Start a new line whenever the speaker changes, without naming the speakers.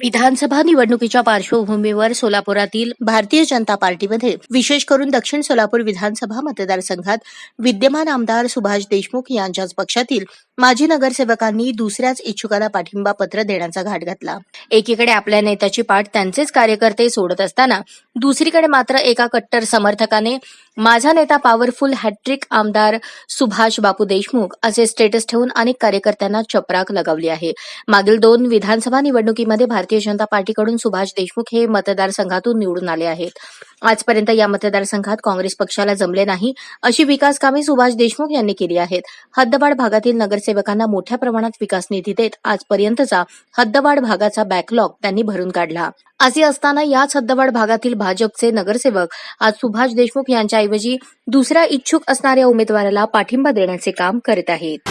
विधानसभा निवडणुकीच्या पार्श्वभूमीवर सोलापुरातील भारतीय जनता पार्टीमध्ये विशेष करून दक्षिण सोलापूर विधानसभा मतदारसंघात विद्यमान आमदार सुभाष देशमुख यांच्याच पक्षातील माजी नगरसेवकांनी दुसऱ्याच इच्छुकाला पाठिंबा पत्र देण्याचा घाट घातला. एकीकडे आपल्या नेत्याची पाठ त्यांचेच कार्यकर्ते सोडत असताना दुसरीकडे मात्र एका कट्टर समर्थकाने माझा नेता पॉवरफुल हॅट्रिक आमदार सुभाष बापू देशमुख असे स्टेटस ठेवून अनेक कार्यकर्त्यांना चपराक लगावली आहे. मागील दोन विधानसभा निवडणुकीमध्ये भारतीय जनता पार्टीकडून सुभाष देशमुख हे मतदारसंघातून निवडून आले आहेत. आजपर्यंत या मतदारसंघात काँग्रेस पक्षाला जमले नाही अशी विकास कामे सुभाष देशमुख यांनी केली आहेत. हद्दवाड भागातील नगरसेवकांना मोठ्या प्रमाणात विकास निधी देत आजपर्यंतचा हद्दवाड भागाचा बॅकलॉग त्यांनी भरून काढला. असे असताना याच हद्दवाड भागातील भाजपचे नगरसेवक आज सुभाष देशमुख यांच्याऐवजी दुसऱ्या इच्छुक असणाऱ्या उमेदवाराला पाठिंबा देण्याचे काम करत आहेत.